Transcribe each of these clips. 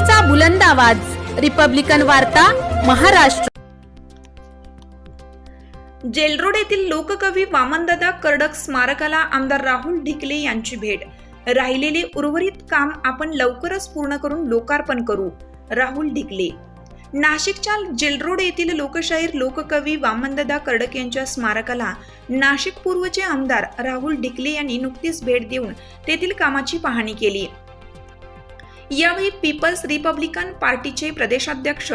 क्रांतीचा बुलंद आवाज. रिपब्लिकन वार्ता महाराष्ट्र. जेलरोड येथील लोककवी वामनदादा कर्डक स्मारकाला आमदार राहुल ढिकले यांची भेट. राहिलेले उर्वरित काम आपण लवकरच पूर्ण करून लोकार्पण करू राहुल ढिकले. नाशिकच्या जेलरोड येथील लोकशाहीर लोककवी वामनदादा कर्डक यांच्या स्मारकाला नाशिक पूर्वचे आमदार राहुल ढिकले यांनी नुकतीच भेट देऊन तेथील कामाची पाहणी केली. यावेळी पीपल्स रिपब्लिकन पार्टीचे प्रदेशाध्यक्ष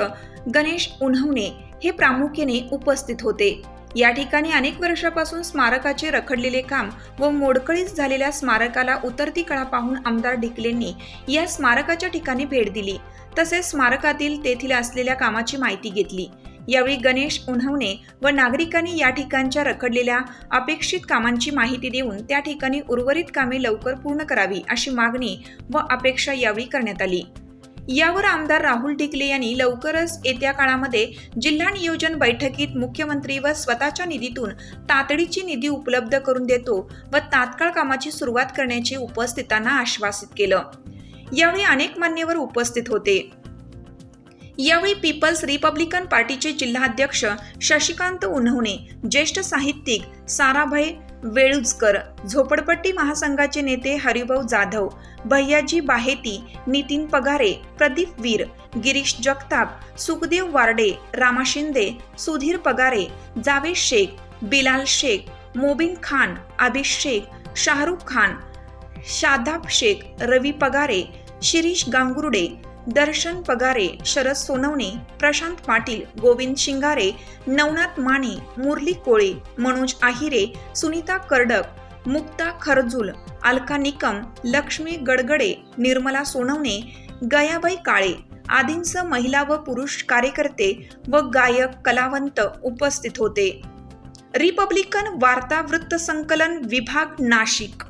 गणेश उन्हवणे हे प्रामुख्याने उपस्थित होते. या ठिकाणी अनेक वर्षापासून स्मारकाचे रखडलेले काम व मोडकळीस झालेल्या स्मारकाला उतरती कळा पाहून आमदार ढिकलेंनी या स्मारकाच्या ठिकाणी भेट दिली. तसेच स्मारकातील तेथील असलेल्या कामाची माहिती घेतली. यावेळी गणेश उन्हवणे व नागरिकांनी या ठिकाणच्या रखडलेल्या अपेक्षित कामांची माहिती देऊन त्या ठिकाणी उर्वरित कामे लवकर पूर्ण करावी अशी मागणी व अपेक्षा यावेळी करण्यात आली. यावर आमदार राहुल ढिकले यांनी लवकरच येत्या काळामध्ये जिल्हा नियोजन बैठकीत मुख्यमंत्री व स्वतःच्या निधीतून तातडीची निधी उपलब्ध करून देतो व तात्काळ कामाची सुरुवात करण्याचे उपस्थितांना आश्वासित केलं. यावेळी अनेक मान्यवर उपस्थित होते. यावेळी पीपल्स रिपब्लिकन पार्टीचे जिल्हाध्यक्ष शशिकांत उन्हवणे ज्येष्ठ साहित्यिक साराभाई वेळुजकर झोपडपट्टी महासंघाचे नेते हरिभाऊ जाधव भैयाजी बाहेती नितीन पगारे प्रदीप वीर गिरीश जगताप सुखदेव वार्डे रामा शिंदे सुधीर पगारे जावेद शेख बिलाल शेख मोबिन खान आबिश शेख शाहरुख खान शादाब शेख रवी पगारे शिरीष गांगुर्डे दर्शन पगारे शरद सोनवणे प्रशांत पाटील गोविंद शिंगारे नवनाथ माने मुरली कोळे मनोज आहिरे सुनीता कर्डक मुक्ता खरजूल अलका निकम लक्ष्मी गडगडे निर्मला सोनवणे गयाबाई काळे आदींसह महिला व पुरुष कार्यकर्ते व गायक कलावंत उपस्थित होते. रिपब्लिकन वार्ता वृत्त संकलन विभाग नाशिक.